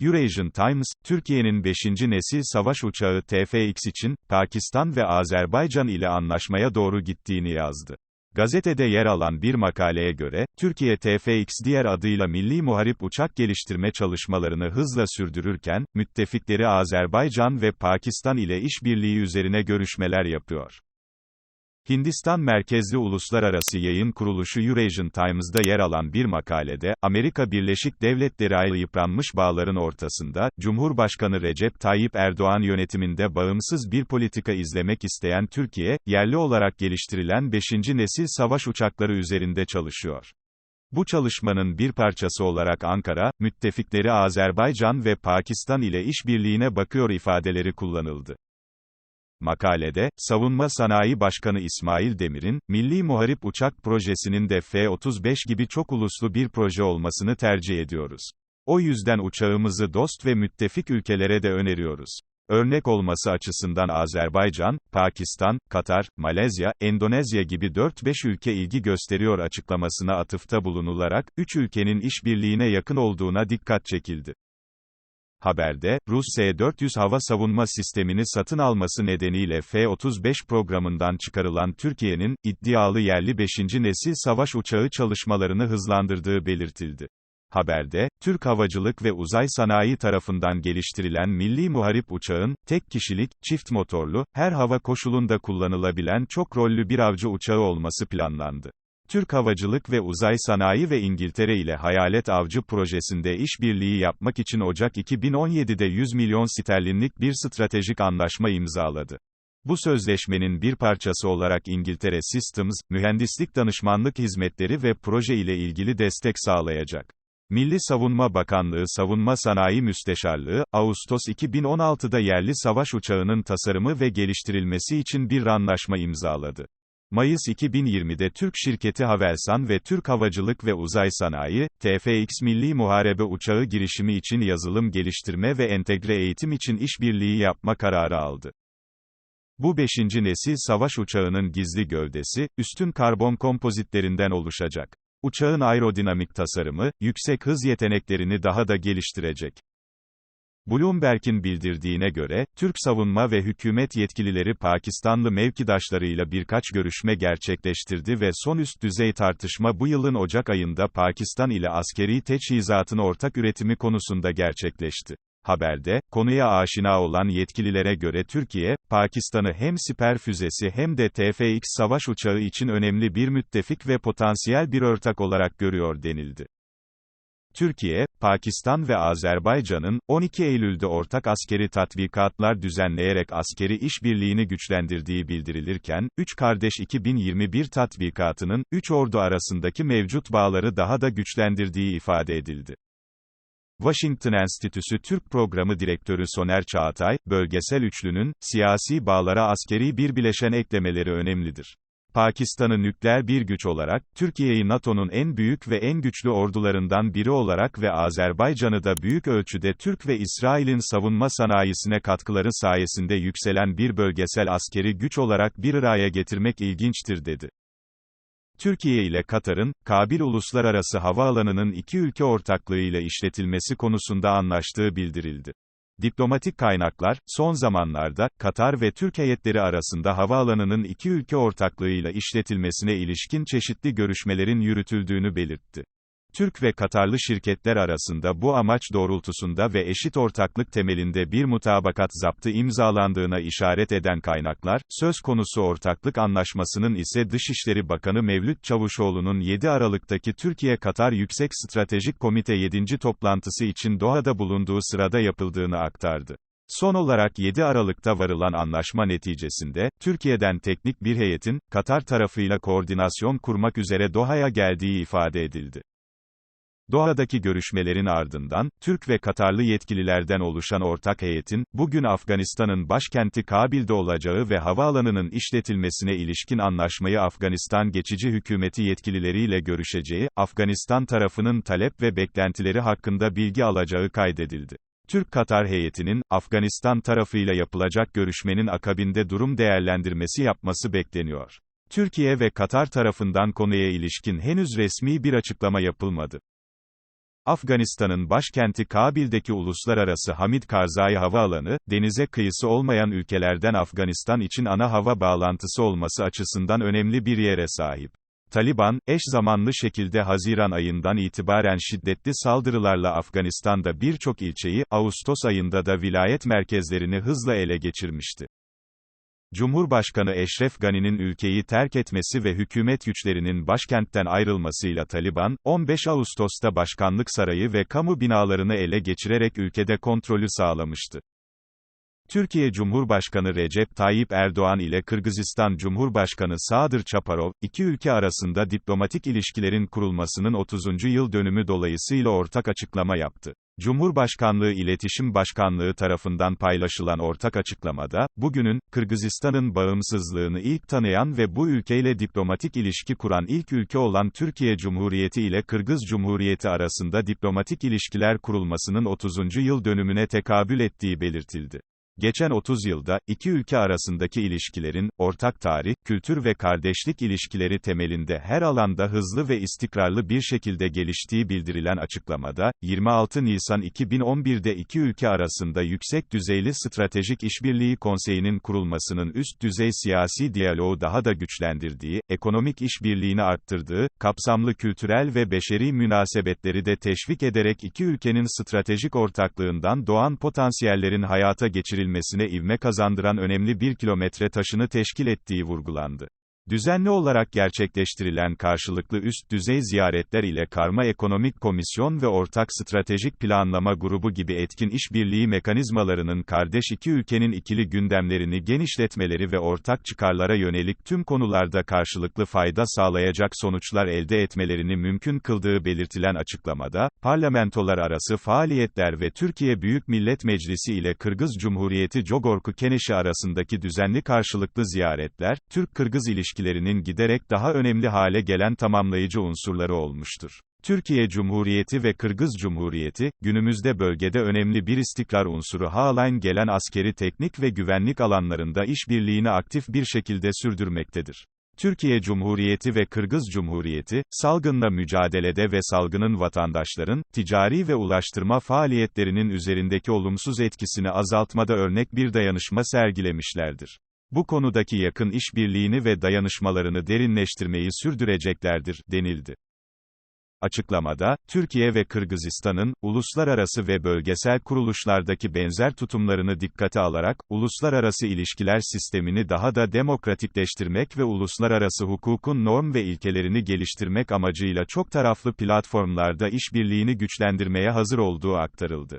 Eurasian Times, Türkiye'nin 5. nesil savaş uçağı TFX için, Pakistan ve Azerbaycan ile anlaşmaya doğru gittiğini yazdı. Gazetede yer alan bir makaleye göre, Türkiye TFX diğer adıyla Milli Muharip Uçak geliştirme çalışmalarını hızla sürdürürken, müttefikleri Azerbaycan ve Pakistan ile işbirliği üzerine görüşmeler yapıyor. Hindistan merkezli uluslararası yayın kuruluşu Eurasian Times'da yer alan bir makalede, Amerika Birleşik Devletleri ile yıpranmış bağların ortasında, Cumhurbaşkanı Recep Tayyip Erdoğan yönetiminde bağımsız bir politika izlemek isteyen Türkiye, yerli olarak geliştirilen 5. nesil savaş uçakları üzerinde çalışıyor. Bu çalışmanın bir parçası olarak Ankara, müttefikleri Azerbaycan ve Pakistan ile işbirliğine bakıyor ifadeleri kullanıldı. Makalede, Savunma Sanayi Başkanı İsmail Demir'in, Milli Muharip Uçak Projesi'nin de F-35 gibi çok uluslu bir proje olmasını tercih ediyoruz. O yüzden uçağımızı dost ve müttefik ülkelere de öneriyoruz. Örnek olması açısından Azerbaycan, Pakistan, Katar, Malezya, Endonezya gibi 4-5 ülke ilgi gösteriyor açıklamasına atıfta bulunularak, 3 ülkenin işbirliğine yakın olduğuna dikkat çekildi. Haberde, Rus S-400 hava savunma sistemini satın alması nedeniyle F-35 programından çıkarılan Türkiye'nin, iddialı yerli 5. nesil savaş uçağı çalışmalarını hızlandırdığı belirtildi. Haberde, Türk Havacılık ve Uzay Sanayi tarafından geliştirilen milli muharip uçağın, tek kişilik, çift motorlu, her hava koşulunda kullanılabilen çok rollü bir avcı uçağı olması planlandı. Türk Havacılık ve Uzay Sanayi ve İngiltere ile Hayalet Avcı projesinde işbirliği yapmak için Ocak 2017'de 100 milyon sterlinlik bir stratejik anlaşma imzaladı. Bu sözleşmenin bir parçası olarak İngiltere Systems, mühendislik danışmanlık hizmetleri ve proje ile ilgili destek sağlayacak. Milli Savunma Bakanlığı Savunma Sanayi Müsteşarlığı, Ağustos 2016'da yerli savaş uçağının tasarımı ve geliştirilmesi için bir anlaşma imzaladı. Mayıs 2020'de Türk şirketi Havelsan ve Türk Havacılık ve Uzay Sanayi, TFX Milli Muharebe Uçağı girişimi için yazılım geliştirme ve entegre eğitim için işbirliği yapma kararı aldı. Bu 5. nesil savaş uçağının gizli gövdesi, üstün karbon kompozitlerinden oluşacak. Uçağın aerodinamik tasarımı, yüksek hız yeteneklerini daha da geliştirecek. Bloomberg'in bildirdiğine göre, Türk savunma ve hükümet yetkilileri Pakistanlı mevkidaşlarıyla birkaç görüşme gerçekleştirdi ve son üst düzey tartışma bu yılın Ocak ayında Pakistan ile askeri teçhizatın ortak üretimi konusunda gerçekleşti. Haberde, konuya aşina olan yetkililere göre Türkiye, Pakistan'ı hem siper füzesi hem de TFX savaş uçağı için önemli bir müttefik ve potansiyel bir ortak olarak görüyor denildi. Türkiye, Pakistan ve Azerbaycan'ın, 12 Eylül'de ortak askeri tatbikatlar düzenleyerek askeri işbirliğini güçlendirdiği bildirilirken, Üç Kardeş 2021 tatbikatının, üç ordu arasındaki mevcut bağları daha da güçlendirdiği ifade edildi. Washington Enstitüsü Türk Programı Direktörü Soner Çağatay, bölgesel üçlünün, siyasi bağlara askeri bir bileşen eklemeleri önemlidir. Pakistan'ı nükleer bir güç olarak, Türkiye'yi NATO'nun en büyük ve en güçlü ordularından biri olarak ve Azerbaycan'ı da büyük ölçüde Türk ve İsrail'in savunma sanayisine katkıları sayesinde yükselen bir bölgesel askeri güç olarak bir araya getirmek ilginçtir dedi. Türkiye ile Katar'ın, Kabil Uluslararası Havaalanı'nın iki ülke ortaklığıyla işletilmesi konusunda anlaştığı bildirildi. Diplomatik kaynaklar, son zamanlarda, Katar ve Türk heyetleri arasında havaalanının iki ülke ortaklığıyla işletilmesine ilişkin çeşitli görüşmelerin yürütüldüğünü belirtti. Türk ve Katarlı şirketler arasında bu amaç doğrultusunda ve eşit ortaklık temelinde bir mutabakat zaptı imzalandığına işaret eden kaynaklar, söz konusu ortaklık anlaşmasının ise Dışişleri Bakanı Mevlüt Çavuşoğlu'nun 7 Aralık'taki Türkiye-Katar Yüksek Stratejik Komite 7. toplantısı için Doha'da bulunduğu sırada yapıldığını aktardı. Son olarak 7 Aralık'ta varılan anlaşma neticesinde, Türkiye'den teknik bir heyetin, Katar tarafıyla koordinasyon kurmak üzere Doha'ya geldiği ifade edildi. Doha'daki görüşmelerin ardından, Türk ve Katarlı yetkililerden oluşan ortak heyetin, bugün Afganistan'ın başkenti Kabil'de olacağı ve havaalanının işletilmesine ilişkin anlaşmayı Afganistan geçici hükümeti yetkilileriyle görüşeceği, Afganistan tarafının talep ve beklentileri hakkında bilgi alacağı kaydedildi. Türk-Katar heyetinin, Afganistan tarafıyla yapılacak görüşmenin akabinde durum değerlendirmesi yapması bekleniyor. Türkiye ve Katar tarafından konuya ilişkin henüz resmi bir açıklama yapılmadı. Afganistan'ın başkenti Kabil'deki uluslararası Hamid Karzai Havaalanı, denize kıyısı olmayan ülkelerden Afganistan için ana hava bağlantısı olması açısından önemli bir yere sahip. Taliban, eş zamanlı şekilde Haziran ayından itibaren şiddetli saldırılarla Afganistan'da birçok ilçeyi, Ağustos ayında da vilayet merkezlerini hızla ele geçirmişti. Cumhurbaşkanı Eşref Gani'nin ülkeyi terk etmesi ve hükümet güçlerinin başkentten ayrılmasıyla Taliban, 15 Ağustos'ta başkanlık sarayı ve kamu binalarını ele geçirerek ülkede kontrolü sağlamıştı. Türkiye Cumhurbaşkanı Recep Tayyip Erdoğan ile Kırgızistan Cumhurbaşkanı Sadır Çaparov, iki ülke arasında diplomatik ilişkilerin kurulmasının 30. yıl dönümü dolayısıyla ortak açıklama yaptı. Cumhurbaşkanlığı İletişim Başkanlığı tarafından paylaşılan ortak açıklamada, bugünün, Kırgızistan'ın bağımsızlığını ilk tanıyan ve bu ülkeyle diplomatik ilişki kuran ilk ülke olan Türkiye Cumhuriyeti ile Kırgız Cumhuriyeti arasında diplomatik ilişkiler kurulmasının 30. yıl dönümüne tekabül ettiği belirtildi. Geçen 30 yılda, iki ülke arasındaki ilişkilerin, ortak tarih, kültür ve kardeşlik ilişkileri temelinde her alanda hızlı ve istikrarlı bir şekilde geliştiği bildirilen açıklamada, 26 Nisan 2011'de iki ülke arasında yüksek düzeyli stratejik işbirliği konseyinin kurulmasının üst düzey siyasi diyaloğu daha da güçlendirdiği, ekonomik işbirliğini arttırdığı, kapsamlı kültürel ve beşeri münasebetleri de teşvik ederek iki ülkenin stratejik ortaklığından doğan potansiyellerin hayata geçirilmesi edilmesine ivme kazandıran önemli bir kilometre taşını teşkil ettiği vurgulandı. Düzenli olarak gerçekleştirilen karşılıklı üst düzey ziyaretler ile Karma Ekonomik Komisyon ve Ortak Stratejik Planlama Grubu gibi etkin işbirliği mekanizmalarının kardeş iki ülkenin ikili gündemlerini genişletmeleri ve ortak çıkarlara yönelik tüm konularda karşılıklı fayda sağlayacak sonuçlar elde etmelerini mümkün kıldığı belirtilen açıklamada, parlamentolar arası faaliyetler ve Türkiye Büyük Millet Meclisi ile Kırgız Cumhuriyeti Jogorku Keneşi arasındaki düzenli karşılıklı ziyaretler, Türk-Kırgız ilişkileri ilişkilerinin giderek daha önemli hale gelen tamamlayıcı unsurları olmuştur. Türkiye Cumhuriyeti ve Kırgız Cumhuriyeti, günümüzde bölgede önemli bir istikrar unsuru halen gelen askeri teknik ve güvenlik alanlarında işbirliğini aktif bir şekilde sürdürmektedir. Türkiye Cumhuriyeti ve Kırgız Cumhuriyeti, salgınla mücadelede ve salgının vatandaşların, ticari ve ulaştırma faaliyetlerinin üzerindeki olumsuz etkisini azaltmada örnek bir dayanışma sergilemişlerdir bu konudaki yakın işbirliğini ve dayanışmalarını derinleştirmeyi sürdüreceklerdir, denildi. Açıklamada, Türkiye ve Kırgızistan'ın, uluslararası ve bölgesel kuruluşlardaki benzer tutumlarını dikkate alarak, uluslararası ilişkiler sistemini daha da demokratikleştirmek ve uluslararası hukukun norm ve ilkelerini geliştirmek amacıyla çok taraflı platformlarda işbirliğini güçlendirmeye hazır olduğu aktarıldı.